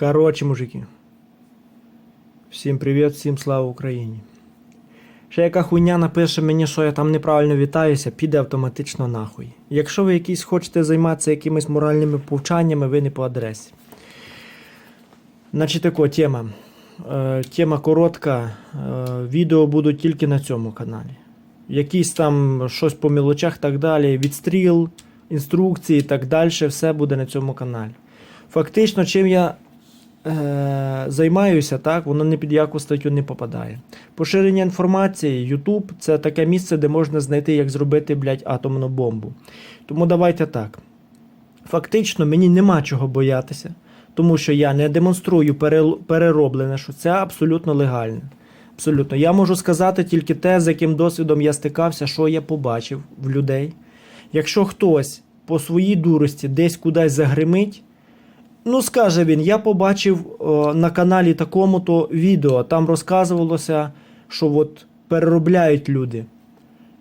Коротше, мужики. Всім привіт, всім слава Україні. Ще яка хуйня напише мені, що я там неправильно вітаюся, піде автоматично нахуй. Якщо ви якісь хочете займатися якимись моральними повчаннями, ви не по адресі. Значить, тако, тема. Е, тема коротка. Е, відео будуть тільки на цьому каналі. Якісь там щось по мілочах так далі, відстріл, інструкції і так далі, все буде на цьому каналі. Фактично, чим я е, займаюся, так, воно ні під яку статтю не попадає. Поширення інформації, YouTube це таке місце, де можна знайти, як зробити, блядь, атомну бомбу. Тому давайте так. Фактично, мені нема чого боятися, тому що я не демонструю перероблене, що це абсолютно легально. Абсолютно. Я можу сказати тільки те, з яким досвідом я стикався, що я побачив в людей. Якщо хтось по своїй дурості десь кудись загримить, ну скаже він, я побачив о, на каналі такому-то відео, там розказувалося, що от переробляють люди.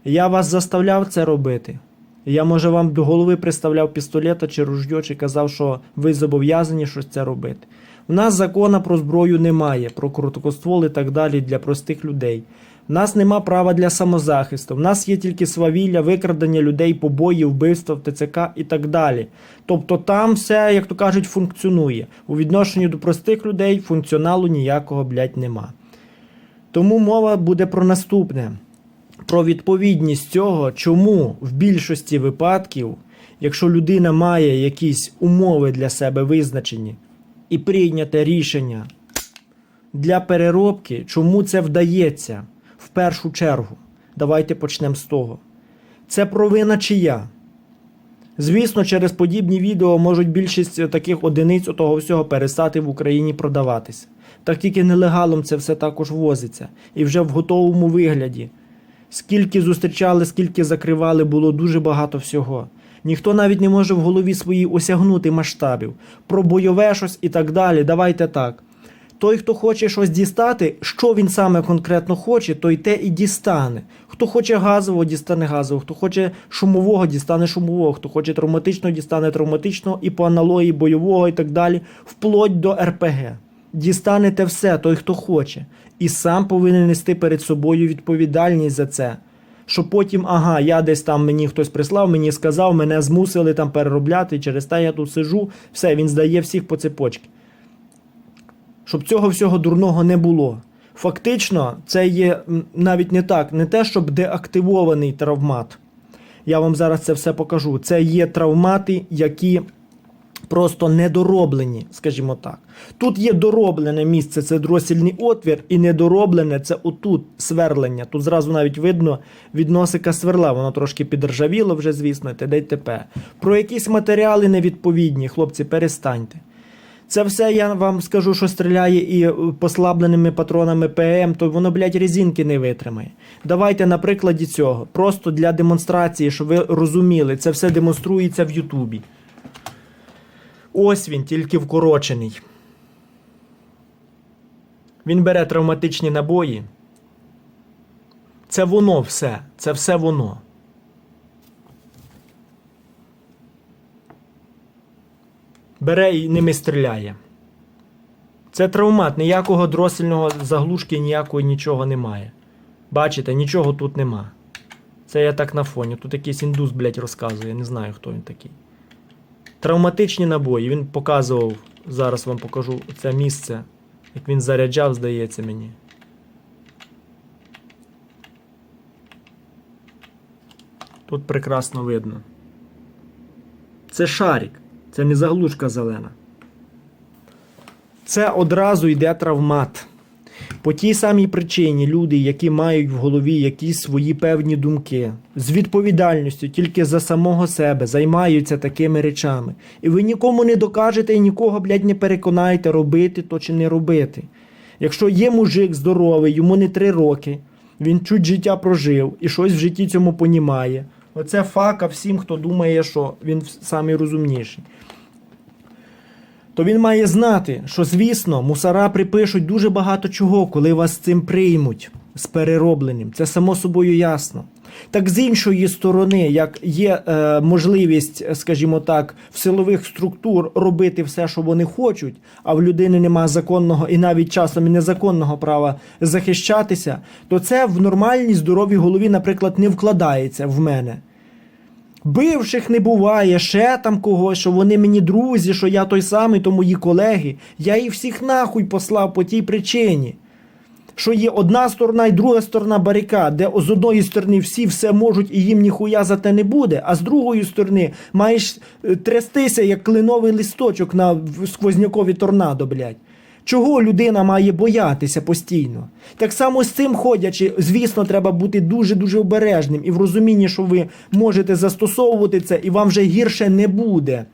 Я вас заставляв це робити. Я, може, вам до голови приставляв пістолета чи ружьо, чи казав, що ви зобов'язані щось це робити. У нас закона про зброю немає, про короткоствол і так далі для простих людей. У нас нема права для самозахисту. В нас є тільки свавілля, викрадення людей, побої, вбивства в ТЦК і так далі. Тобто там все, як то кажуть, функціонує. У відношенні до простих людей функціоналу ніякого, блядь, нема. Тому мова буде про наступне: про відповідність цього, чому в більшості випадків, якщо людина має якісь умови для себе визначені і прийняте рішення для переробки, чому це вдається в першу чергу. Давайте почнемо з того. Це провина чия? Звісно, через подібні відео можуть більшість таких одиниць того всього перестати в Україні продаватися. Так тільки нелегалом це все також возиться. І вже в готовому вигляді. Скільки зустрічали, скільки закривали, було дуже багато всього. Ніхто навіть не може в голові своїй осягнути масштабів. Про бойове щось і так далі. Давайте так. Той, хто хоче щось дістати, що він саме конкретно хоче, той те і дістане. Хто хоче газового, дістане газового, хто хоче шумового, дістане шумового, хто хоче травматичного, дістане травматичного і по аналогії бойового і так далі, вплоть до РПГ. Дістанете все, той, хто хоче. І сам повинен нести перед собою відповідальність за це. Що потім, ага, я десь там мені хтось прислав, мені сказав, мене змусили там переробляти, через те я тут сижу, все, він здає всіх по цепочці щоб цього всього дурного не було. Фактично, це є навіть не так, не те, щоб деактивований травмат. Я вам зараз це все покажу. Це є травмати, які просто недороблені, скажімо так. Тут є дороблене місце, це дросільний отвір, і недороблене це отут сверлення. Тут зразу навіть видно від носика сверла, воно трошки підржавіло вже, звісно, т.д. й т.п. Про якісь матеріали невідповідні, хлопці, перестаньте. Це все я вам скажу, що стріляє і е, послабленими патронами ПМ, то воно, блядь, резинки не витримає. Давайте на прикладі цього. Просто для демонстрації, щоб ви розуміли, це все демонструється в Ютубі. Ось він, тільки вкорочений. Він бере травматичні набої. Це воно все. Це все воно. Бере і ними стріляє. Це травмат, ніякого дросельного заглушки, ніякої нічого немає. Бачите, нічого тут нема. Це я так на фоні. Тут якийсь індус, блядь, розказує, не знаю, хто він такий. Травматичні набої. Він показував, зараз вам покажу це місце, як він заряджав, здається мені. Тут прекрасно видно. Це шарик. Це не заглушка зелена. Це одразу йде травмат. По тій самій причині люди, які мають в голові якісь свої певні думки, з відповідальністю тільки за самого себе займаються такими речами. І ви нікому не докажете і нікого, блядь, не переконаєте, робити то чи не робити. Якщо є мужик здоровий, йому не три роки, він чуть життя прожив і щось в житті цьому понімає. Оце фака всім, хто думає, що він самий розумніший. То він має знати, що, звісно, мусора припишуть дуже багато чого, коли вас цим приймуть. з переробленим. Це само собою ясно. Так з іншої сторони, як є е, можливість, скажімо так, в силових структур робити все, що вони хочуть, а в людини немає законного і навіть часом і незаконного права захищатися, то це в нормальній здоровій голові, наприклад, не вкладається в мене. Бивших не буває, ще там когось, що вони мені друзі, що я той самий, то мої колеги. Я їх всіх нахуй послав по тій причині. Що є одна сторона і друга сторона барикад, де з одної сторони всі все можуть і їм ніхуя за те не буде, а з другої сторони маєш е, трястися як кленовий листочок на сквознякові торнадо, блядь. Чого людина має боятися постійно? Так само з цим ходячи, звісно, треба бути дуже-дуже обережним і в розумінні, що ви можете застосовувати це, і вам вже гірше не буде.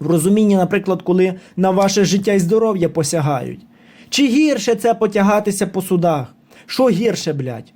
В розумінні, наприклад, коли на ваше життя і здоров'я посягають. Чи гірше це потягатися по судах? Що гірше, блядь?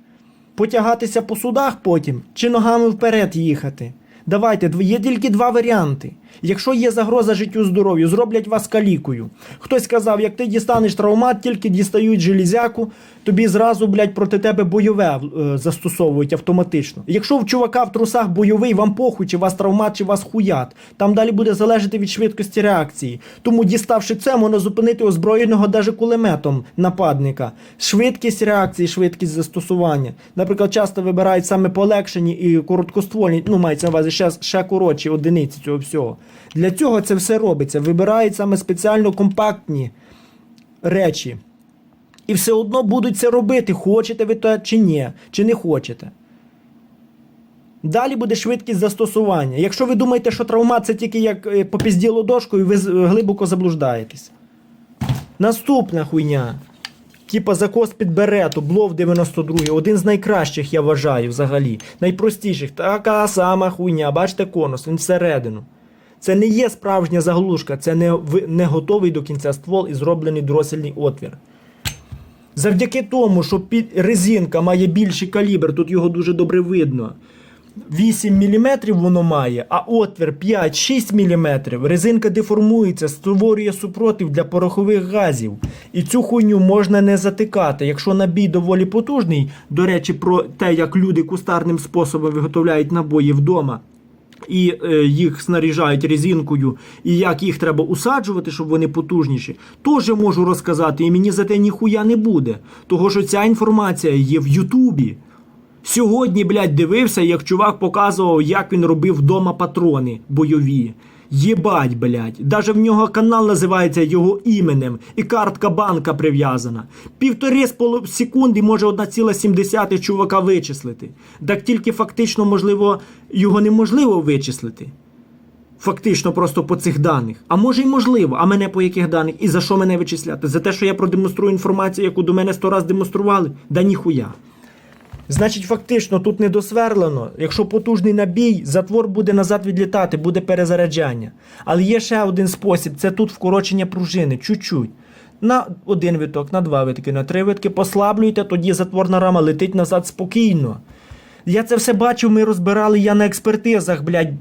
Потягатися по судах потім чи ногами вперед їхати? Давайте, є тільки два варіанти. Якщо є загроза життю здоров'ю, зроблять вас калікою. Хтось сказав, як ти дістанеш травмат, тільки дістають железяку, тобі зразу, блядь, проти тебе бойове е, застосовують автоматично. Якщо в чувака в трусах бойовий, вам похуй, чи вас травмат, чи вас хуят. Там далі буде залежати від швидкості реакції. Тому, діставши це, можна зупинити озброєного даже кулеметом нападника. Швидкість реакції, швидкість застосування. Наприклад, часто вибирають саме полегшені і короткоствольні, ну мається на увазі ще, ще коротші одиниці цього всього. Для цього це все робиться. Вибирають саме спеціально компактні речі. І все одно будуть це робити, хочете ви то чи ні, чи не хочете. Далі буде швидкість застосування. Якщо ви думаєте, що травмат це тільки як е, попізділо дошкою, ви глибоко заблуждаєтесь. Наступна хуйня. Типа закос під берету, блов 92 один з найкращих, я вважаю, взагалі. Найпростіших. Така сама хуйня. Бачите конус, він всередину. Це не є справжня заглушка, це не, не готовий до кінця ствол і зроблений дросельний отвір. Завдяки тому, що під резинка має більший калібр, тут його дуже добре видно. 8 мм воно має, а отвір 5-6 мм. Резинка деформується, створює супротив для порохових газів. І цю хуйню можна не затикати. Якщо набій доволі потужний, до речі, про те, як люди кустарним способом виготовляють набої вдома. І е, їх снаряжають резинкою, і як їх треба усаджувати, щоб вони потужніші, теж можу розказати, і мені за те ніхуя не буде. Того що ця інформація є в Ютубі. Сьогодні, блядь, дивився, як чувак показував, як він робив вдома патрони бойові. Єбать, блядь. Даже в нього канал називається його іменем, і картка банка прив'язана. Півтори з секунди може 1,7 чувака вичислити. Так тільки фактично, можливо, його неможливо вичислити. Фактично, просто по цих даних. А може й можливо, а мене по яких даних? І за що мене вичисляти? За те, що я продемонструю інформацію, яку до мене сто раз демонстрували? Да ніхуя. Значить, фактично тут не досверлено. Якщо потужний набій, затвор буде назад відлітати, буде перезаряджання. Але є ще один спосіб: це тут вкорочення пружини, чуть-чуть. На один виток, на два витки, на три витки послаблюєте, тоді затворна рама летить назад спокійно. Я це все бачив, ми розбирали, я на експертизах, блядь,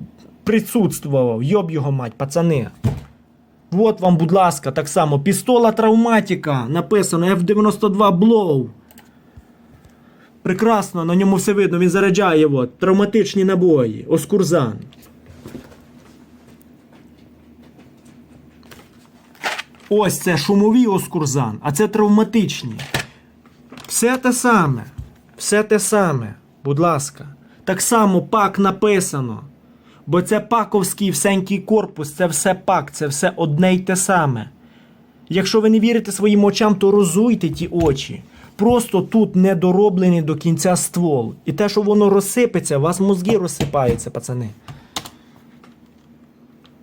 присутствував. Йоб його мать, пацани. От вам, будь ласка, так само. Пістола травматика. Написано F92 Blow. Прекрасно, на ньому все видно, він заряджає от, травматичні набої, оскурзан. Ось це шумові оскурзан, а це травматичні. Все те саме. Все те саме. Будь ласка. Так само пак написано. Бо це паковський всенький корпус, це все пак, це все одне й те саме. Якщо ви не вірите своїм очам, то розуйте ті очі. Просто тут недороблений до кінця ствол. І те, що воно розсипеться, у вас мозги розсипаються, пацани.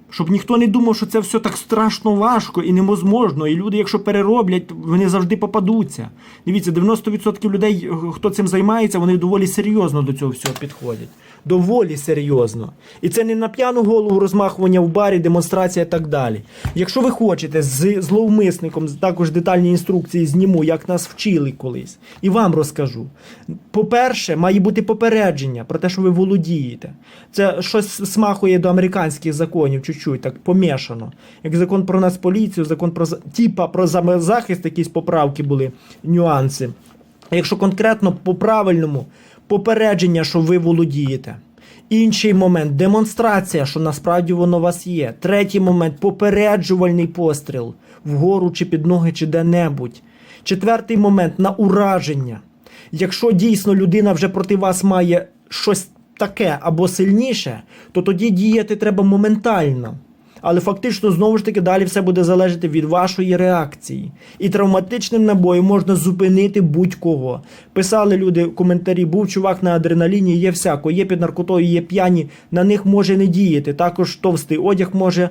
Щоб ніхто не думав, що це все так страшно важко і неможливо. І люди, якщо перероблять, вони завжди попадуться. Дивіться, 90% людей, хто цим займається, вони доволі серйозно до цього всього підходять. Доволі серйозно. І це не на п'яну голову розмахування в барі, демонстрація і так далі. Якщо ви хочете з зловмисником, також детальні інструкції зніму, як нас вчили колись, і вам розкажу. По-перше, має бути попередження про те, що ви володієте. Це щось смахує до американських законів, чуть-чуть так помішано. Як закон про нацполіцію, закон про типа про захист, якісь поправки були, нюанси. Якщо конкретно по правильному попередження, що ви володієте. Інший момент демонстрація, що насправді воно у вас є. Третій момент попереджувальний постріл вгору чи під ноги, чи де-небудь. Четвертий момент на ураження. Якщо дійсно людина вже проти вас має щось таке або сильніше, то тоді діяти треба моментально. Але фактично знову ж таки далі все буде залежати від вашої реакції. І травматичним набоєм можна зупинити будь-кого. Писали люди в коментарі, був чувак на адреналіні, є всяко, є під наркотою, є п'яні, на них може не діяти. Також товстий одяг може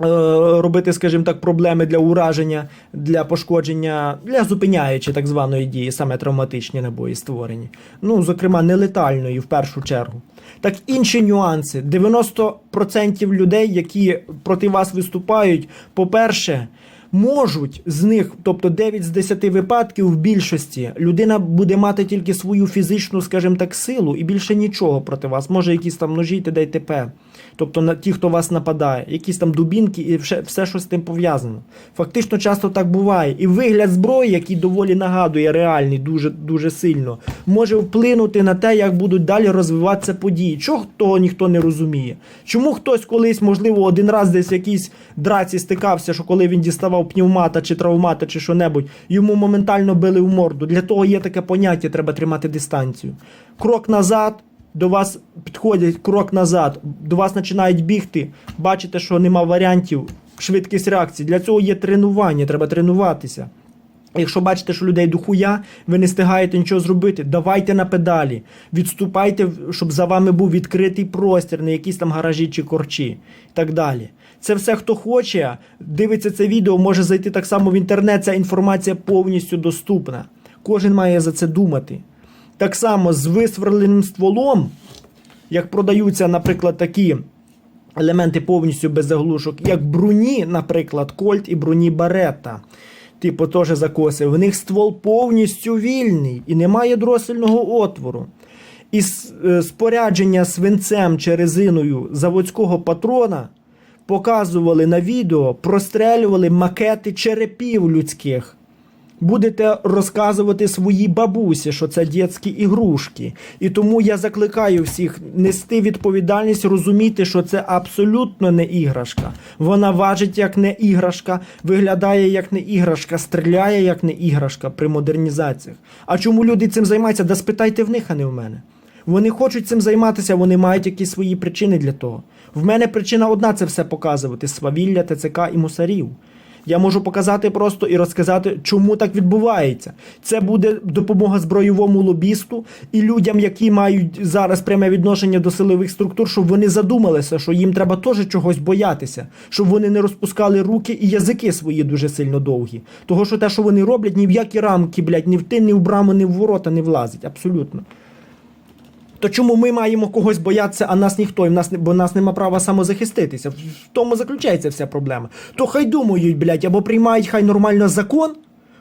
робити, скажімо так, проблеми для ураження, для пошкодження, для зупиняючи так званої дії, саме травматичні набої створені. Ну, зокрема, нелетальної в першу чергу. Так інші нюанси. 90% людей, які проти вас виступають, по-перше, можуть з них, тобто 9 з 10 випадків в більшості, людина буде мати тільки свою фізичну, скажімо так, силу і більше нічого проти вас. Може, якісь там ножі та ТП. Тобто на ті, хто вас нападає, якісь там дубінки і все, все що з тим пов'язано. Фактично часто так буває. І вигляд зброї, який доволі нагадує реальний, дуже дуже сильно, може вплинути на те, як будуть далі розвиватися події. Чого того ніхто не розуміє? Чому хтось колись, можливо, один раз десь в якійсь драці стикався, що коли він діставав пневмата чи травмата, чи що-небудь, йому моментально били в морду. Для того є таке поняття, треба тримати дистанцію. Крок назад. До вас підходять крок назад, до вас починають бігти, бачите, що нема варіантів, швидкість реакції. Для цього є тренування, треба тренуватися. Якщо бачите, що людей дохуя, ви не встигаєте нічого зробити, давайте на педалі, відступайте, щоб за вами був відкритий простір, не якісь там гаражі чи корчі і так далі. Це все, хто хоче, дивиться це відео, може зайти так само в інтернет. Ця інформація повністю доступна. Кожен має за це думати. Так само з висверленим стволом, як продаються, наприклад, такі елементи повністю без заглушок, як бруні, наприклад, Кольт і бруні Барета. Типу, теж закоси. В них ствол повністю вільний і немає дросельного отвору. І е, спорядження свинцем чи резиною заводського патрона показували на відео, прострелювали макети черепів людських. Будете розказувати своїй бабусі, що це дітські ігрушки. І тому я закликаю всіх нести відповідальність, розуміти, що це абсолютно не іграшка. Вона важить як не іграшка, виглядає як не іграшка, стріляє як не іграшка при модернізаціях. А чому люди цим займаються? Да спитайте в них, а не в мене. Вони хочуть цим займатися, вони мають якісь свої причини для того. В мене причина одна це все показувати: свавілля, ТЦК і мусарів. Я можу показати просто і розказати, чому так відбувається. Це буде допомога збройовому лобісту і людям, які мають зараз пряме відношення до силових структур, щоб вони задумалися, що їм треба теж чогось боятися, щоб вони не розпускали руки і язики свої дуже сильно довгі. Того, що те, що вони роблять, ні в які рамки, блядь, ні в ти, ні в браму, ні в ворота не влазить. Абсолютно. То чому ми маємо когось боятися, а нас ніхто, і в нас, бо нас нема права самозахиститися. В тому заключається вся проблема. То хай думають, блядь, або приймають хай нормально закон,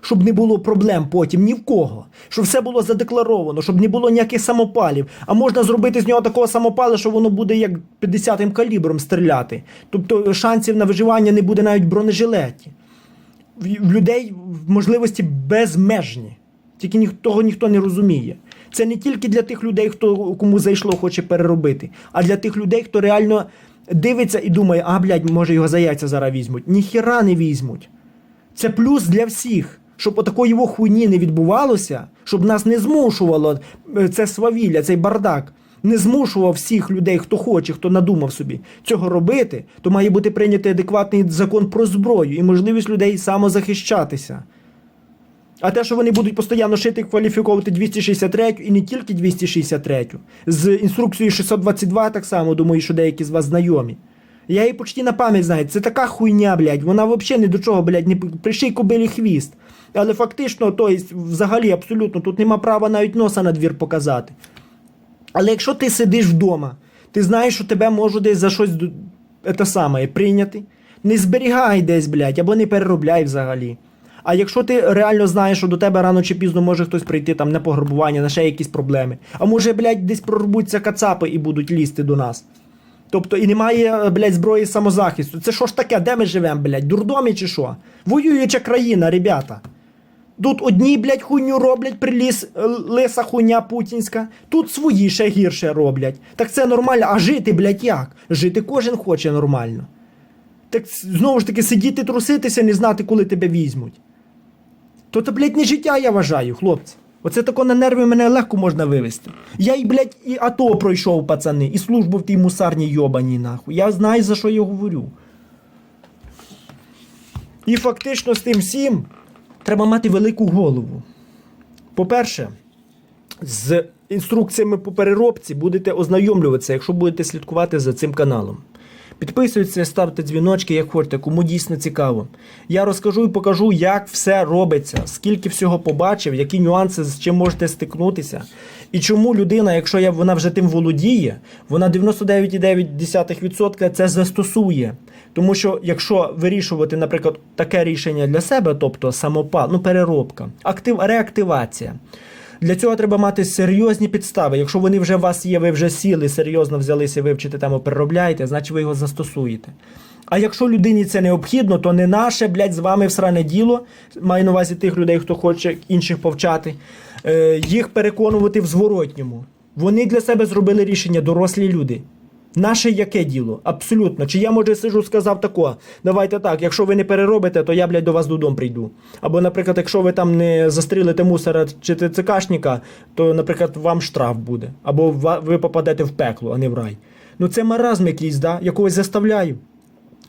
щоб не було проблем потім ні в кого. Щоб все було задекларовано, щоб не було ніяких самопалів. А можна зробити з нього такого самопала, що воно буде як 50-м калібром стріляти. Тобто шансів на виживання не буде навіть бронежилеті. В людей можливості безмежні. Тільки ні, того ніхто не розуміє. Це не тільки для тих людей, хто кому зайшло, хоче переробити, а для тих людей, хто реально дивиться і думає, а блядь, може його за яйця зараз візьмуть. Ніхіра не візьмуть. Це плюс для всіх. Щоб отакої його хуйні не відбувалося, щоб нас не змушувало е, це свавілля, цей бардак, не змушував всіх людей, хто хоче, хто надумав собі цього робити, то має бути прийнятий адекватний закон про зброю і можливість людей самозахищатися. А те, що вони будуть постійно шити і кваліфіковувати 263 і не тільки 263, з інструкцією 622 так само, думаю, що деякі з вас знайомі. Я її почти на пам'ять знаю. Це така хуйня, блядь. Вона взагалі ні до чого, блядь, не приший кобилі хвіст. Але фактично, то есть, взагалі, абсолютно, тут нема права навіть носа на двір показати. Але якщо ти сидиш вдома, ти знаєш, що тебе можуть десь за щось те саме прийняти, не зберігай десь, блядь, або не переробляй взагалі. А якщо ти реально знаєш, що до тебе рано чи пізно може хтось прийти там на пограбування, на ще якісь проблеми, а може, блядь, десь прорвуться кацапи і будуть лізти до нас. Тобто і немає, блядь, зброї самозахисту. Це що ж таке? Де ми живемо, блядь? Дурдомі чи що? Воююча країна, ребята. Тут одні, блядь, хуйню роблять, приліз е, лиса хуйня путінська. Тут свої ще гірше роблять. Так це нормально. А жити, блядь, як? Жити кожен хоче нормально. Так знову ж таки сидіти труситися, не знати, коли тебе візьмуть. То це, блядь, не життя, я вважаю, хлопці. Оце тако на нерви мене легко можна вивести. Я і, блядь, і АТО пройшов, пацани, і службу в тій мусарній йобаній, нахуй. Я знаю, за що я говорю. І фактично з тим всім треба мати велику голову. По-перше, з інструкціями по переробці будете ознайомлюватися, якщо будете слідкувати за цим каналом. Підписуйтесь, ставте дзвіночки, як хочете, кому дійсно цікаво. Я розкажу і покажу, як все робиться, скільки всього побачив, які нюанси з чим можете стикнутися. І чому людина, якщо я, вона вже тим володіє, вона 99,9% це застосує. Тому що якщо вирішувати, наприклад, таке рішення для себе, тобто самопал, ну переробка, актив, реактивація. Для цього треба мати серйозні підстави. Якщо вони вже у вас є, ви вже сіли, серйозно взялися вивчити тему, переробляєте, значить ви його застосуєте. А якщо людині це необхідно, то не наше, блядь, з вами всране діло, маю на увазі тих людей, хто хоче інших повчати, е, їх переконувати в зворотньому. Вони для себе зробили рішення, дорослі люди. Наше яке діло? Абсолютно. Чи я, може, сижу, сказав тако, давайте так, якщо ви не переробите, то я, блядь, до вас додому прийду. Або, наприклад, якщо ви там не застрілите мусора чи ТЦКшника, то, наприклад, вам штраф буде. Або ви попадете в пекло, а не в рай. Ну це маразм якийсь, да? Я когось заставляю.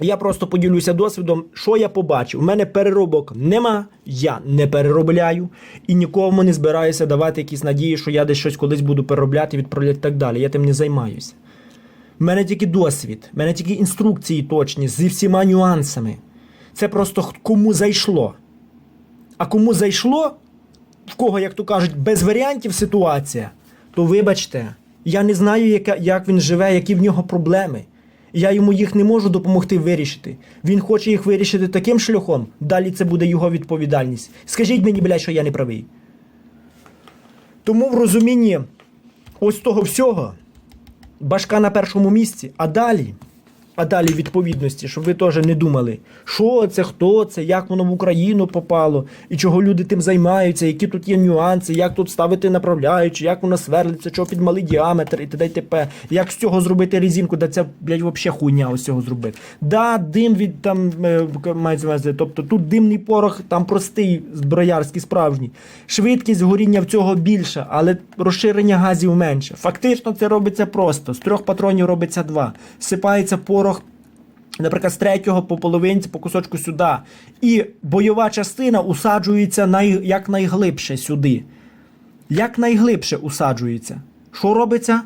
Я просто поділюся досвідом, що я побачив. У мене переробок нема, я не переробляю і нікому не збираюся давати якісь надії, що я десь щось колись буду переробляти, відправляти і так далі. Я тим не займаюся. У мене тільки досвід, в мене тільки інструкції точні зі всіма нюансами. Це просто кому зайшло. А кому зайшло, в кого, як то кажуть, без варіантів ситуація, то вибачте, я не знаю, яка, як він живе, які в нього проблеми. Я йому їх не можу допомогти вирішити. Він хоче їх вирішити таким шляхом, далі це буде його відповідальність. Скажіть мені, блядь, що я не правий. Тому в розумінні ось того всього башка на першому місці, а далі, а далі відповідності, щоб ви теж не думали, що це, хто це, як воно в Україну попало, і чого люди тим займаються, які тут є нюанси, як тут ставити направляючи, як воно сверлиться, що під малий діаметр і т.д. і т.п. Як з цього зробити резинку, да це, блядь, взагалі хуйня ось цього зробити. Да, дим від там е, мається тобто тут димний порох, там простий, зброярський, справжній. Швидкість горіння в цього більша, але розширення газів менше. Фактично це робиться просто. З трьох патронів робиться два. Сипається порох наприклад, з третього по половинці, по кусочку сюди. І бойова частина усаджується най, як найглибше сюди. Як найглибше усаджується. Що робиться?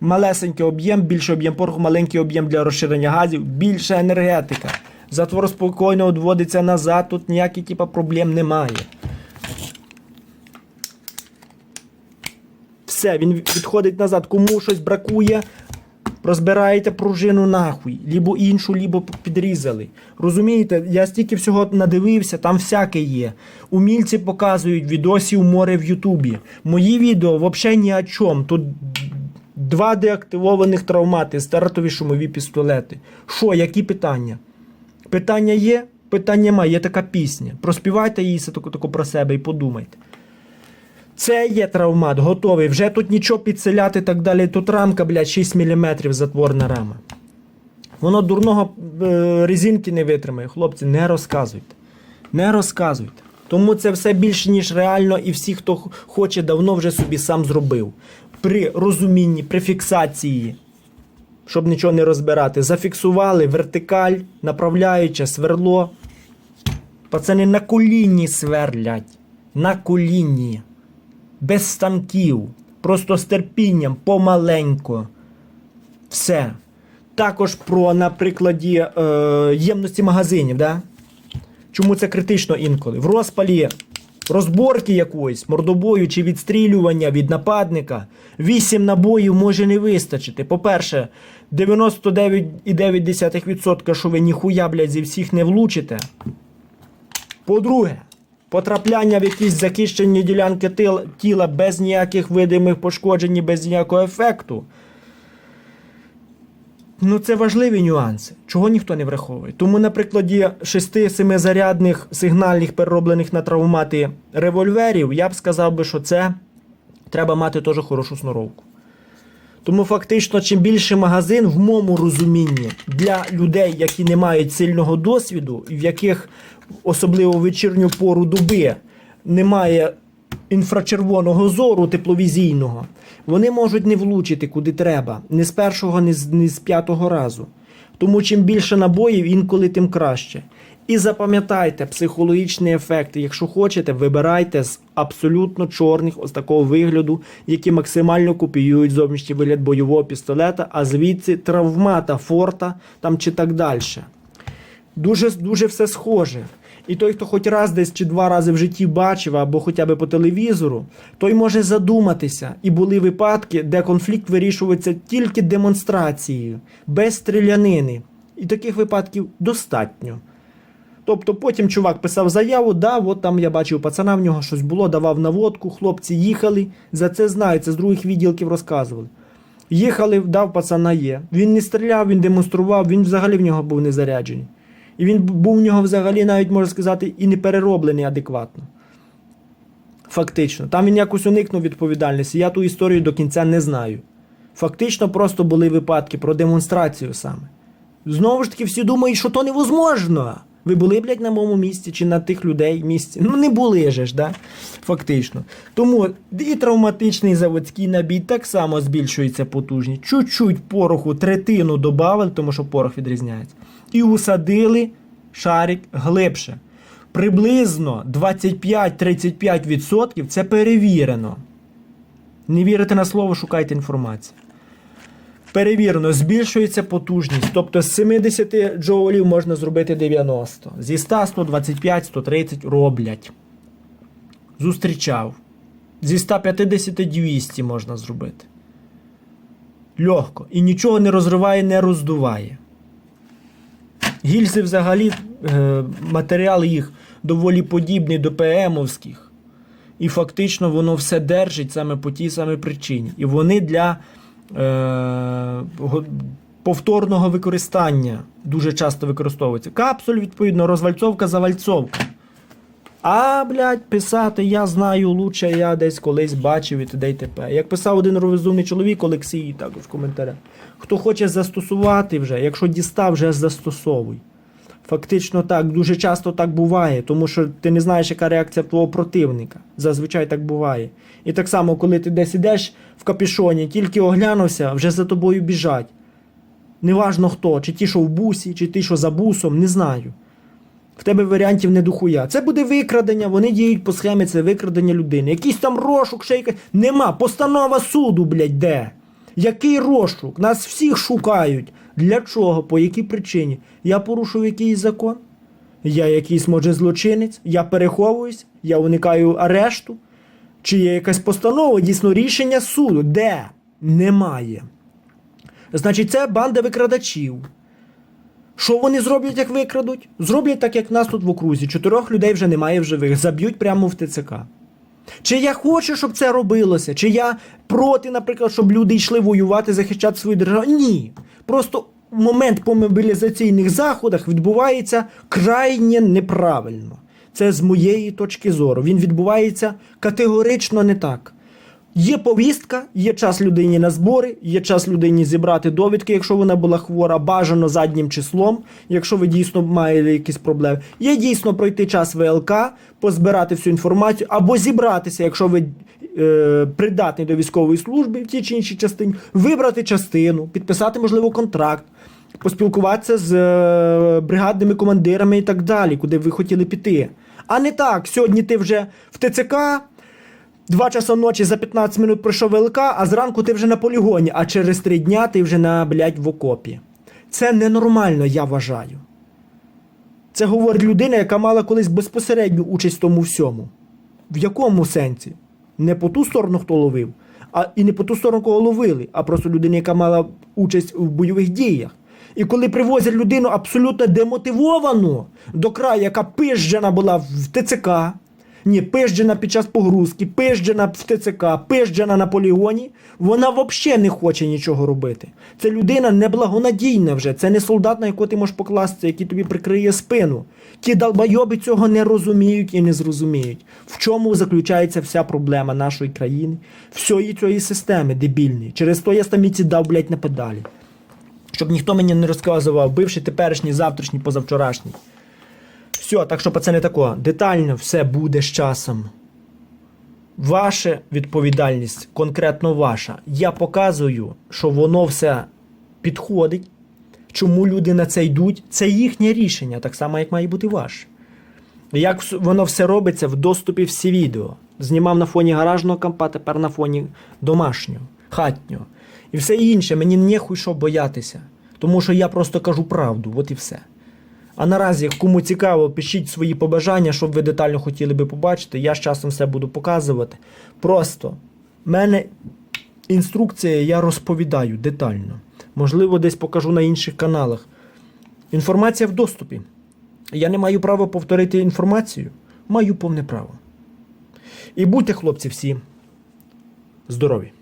Малесенький об'єм, більший об'єм пороху, маленький об'єм для розширення газів, більша енергетика. Затвор спокійно відводиться назад, тут ніяких типа, проблем немає. Все, він відходить назад. Кому щось бракує, розбираєте пружину нахуй, лібо іншу, лібо підрізали. Розумієте, я стільки всього надивився, там всяке є. Умільці показують відосів море в Ютубі. Мої відео взагалі ні о чому. Тут два деактивованих травмати, стартові шумові пістолети. Що, які питання? Питання є? Питання немає, є така пісня. Проспівайте її таку про себе і подумайте. Це є травмат, готовий. Вже тут нічого підселяти і так далі. Тут рамка, блядь, 6 мм затворна рама. Воно дурного е, резинки не витримає. Хлопці, не розказуйте. Не розказуйте. Тому це все більше, ніж реально, і всі, хто хоче, давно вже собі сам зробив. При розумінні, при фіксації, щоб нічого не розбирати, зафіксували вертикаль, направляюче, сверло. Пацани на колінні сверлять. На колінні без станків, просто з терпінням, помаленько. Все. Також про, на прикладі е, ємності магазинів. Да? Чому це критично інколи? В розпалі розборки якоїсь, мордобою чи відстрілювання від нападника, 8 набоїв може не вистачити. По-перше, 99,9%, що ви ніхуя, блядь, зі всіх не влучите. По-друге, потрапляння в якісь захищені ділянки тіла без ніяких видимих пошкоджень, без ніякого ефекту. Ну, це важливі нюанси, чого ніхто не враховує. Тому на прикладі 6-7 зарядних сигнальних перероблених на травмати револьверів, я б сказав би, що це треба мати теж хорошу сноровку. Тому фактично, чим більше магазин, в моєму розумінні, для людей, які не мають сильного досвіду, в яких особливо в вечірню пору доби немає інфрачервоного зору тепловізійного, вони можуть не влучити куди треба, ні з першого, ні з, ні з п'ятого разу. Тому чим більше набоїв, інколи тим краще. І запам'ятайте психологічний ефект. Якщо хочете, вибирайте з абсолютно чорних, ось такого вигляду, які максимально копіюють зовнішній вигляд бойового пістолета, а звідси травмата форта там чи так далі. Дуже, дуже все схоже. І той, хто хоч раз десь чи два рази в житті бачив, або хоча б по телевізору, той може задуматися. І були випадки, де конфлікт вирішується тільки демонстрацією, без стрілянини. І таких випадків достатньо. Тобто потім чувак писав заяву, да, от там я бачив пацана, в нього щось було, давав наводку, хлопці їхали, за це знають, це з других відділків розказували. Їхали, дав пацана є. Він не стріляв, він демонстрував, він взагалі в нього був не заряджений. І він був в нього взагалі, навіть можна сказати, і не перероблений адекватно. Фактично. Там він якось уникнув відповідальності. Я ту історію до кінця не знаю. Фактично, просто були випадки про демонстрацію саме. Знову ж таки, всі думають, що то невозможно. Ви були, блядь, на моєму місці чи на тих людей місці? Ну не були же ж, да? Фактично. Тому і травматичний заводський набій так само збільшується потужність. Чуть-чуть пороху, третину додали, тому що порох відрізняється. І усадили шарик глибше. Приблизно 25-35% це перевірено. Не вірите на слово, шукайте інформацію. Перевірено, збільшується потужність. Тобто з 70 джоулів можна зробити 90. Зі 100, 125, 130 роблять. Зустрічав. Зі 150 200 можна зробити. Легко. І нічого не розриває, не роздуває. Гільзи взагалі, е, матеріал їх доволі подібний до ПМовських. І фактично воно все держить саме по тій самій причині. І вони для е, повторного використання дуже часто використовуються. Капсуль, відповідно, розвальцовка, завальцовка. А, блядь, писати я знаю лучше, я десь колись бачив і т.д. і т.п. Як писав один розумний чоловік Олексій, так в коментарях. Хто хоче застосувати вже, якщо дістав, вже застосовуй. Фактично так, дуже часто так буває, тому що ти не знаєш, яка реакція твого противника. Зазвичай так буває. І так само, коли ти десь ідеш в капішоні, тільки оглянувся, вже за тобою біжать. Неважно хто, чи ті, що в бусі, чи ті, що за бусом, не знаю. В тебе варіантів не дохуя. Це буде викрадення, вони діють по схемі, це викрадення людини. Якийсь там розшук, ще якась. Нема. Постанова суду, блядь, де? Який розшук? Нас всіх шукають. Для чого? По якій причині? Я порушив якийсь закон? Я якийсь, може, злочинець? Я переховуюсь? Я уникаю арешту? Чи є якась постанова, дійсно рішення суду? Де? Немає. Значить, це банда викрадачів. Що вони зроблять, як викрадуть? Зроблять так, як нас тут в окрузі. Чотирьох людей вже немає в живих. Заб'ють прямо в ТЦК. Чи я хочу, щоб це робилося? Чи я проти, наприклад, щоб люди йшли воювати, захищати свою державу? Ні. Просто момент по мобілізаційних заходах відбувається крайне неправильно. Це з моєї точки зору. Він відбувається категорично не так. Є повістка, є час людині на збори, є час людині зібрати довідки, якщо вона була хвора, бажано заднім числом, якщо ви дійсно маєте якісь проблеми. Є дійсно пройти час ВЛК, позбирати всю інформацію, або зібратися, якщо ви е, придатний до військової служби в тій чи іншій частині, вибрати частину, підписати, можливо, контракт, поспілкуватися з е, бригадними командирами і так далі, куди ви хотіли піти. А не так, сьогодні ти вже в ТЦК. Два часа ночі за 15 минут пройшов ВЛК, а зранку ти вже на полігоні, а через три дня ти вже на блядь, в окопі. Це ненормально, я вважаю. Це говорить людина, яка мала колись безпосередню участь в тому всьому. В якому сенсі? Не по ту сторону, хто ловив, а і не по ту сторону, кого ловили, а просто людина, яка мала участь в бойових діях. І коли привозять людину абсолютно демотивовану до краю, яка пижджена була в ТЦК, Ні, пизджена під час погрузки, пизджена в ТЦК, пизджена на полігоні, вона взагалі не хоче нічого робити. Це людина неблагонадійна вже, це не солдат, на якого ти можеш покласти, який тобі прикриє спину. Ті долбойоби цього не розуміють і не зрозуміють. В чому заключається вся проблема нашої країни, всієї цієї системи дебільної. Через то я стаміці дав, блядь, на педалі. Щоб ніхто мені не розказував, бивший, теперішній, завтрашній, позавчорашній. Все, так що пацани тако, детально все буде з часом. Ваша відповідальність, конкретно ваша. Я показую, що воно все підходить. Чому люди на це йдуть? Це їхнє рішення, так само, як має бути ваше. Як воно все робиться в доступі всі відео. Знімав на фоні гаражного компа, тепер на фоні домашнього, хатнього. І все інше, мені нехуй що боятися. Тому що я просто кажу правду, от і все. А наразі, кому цікаво, пишіть свої побажання, що ви детально хотіли би побачити. Я з часом все буду показувати. Просто в мене інструкція, я розповідаю детально. Можливо, десь покажу на інших каналах. Інформація в доступі. Я не маю права повторити інформацію. Маю повне право. І будьте, хлопці, всі здорові!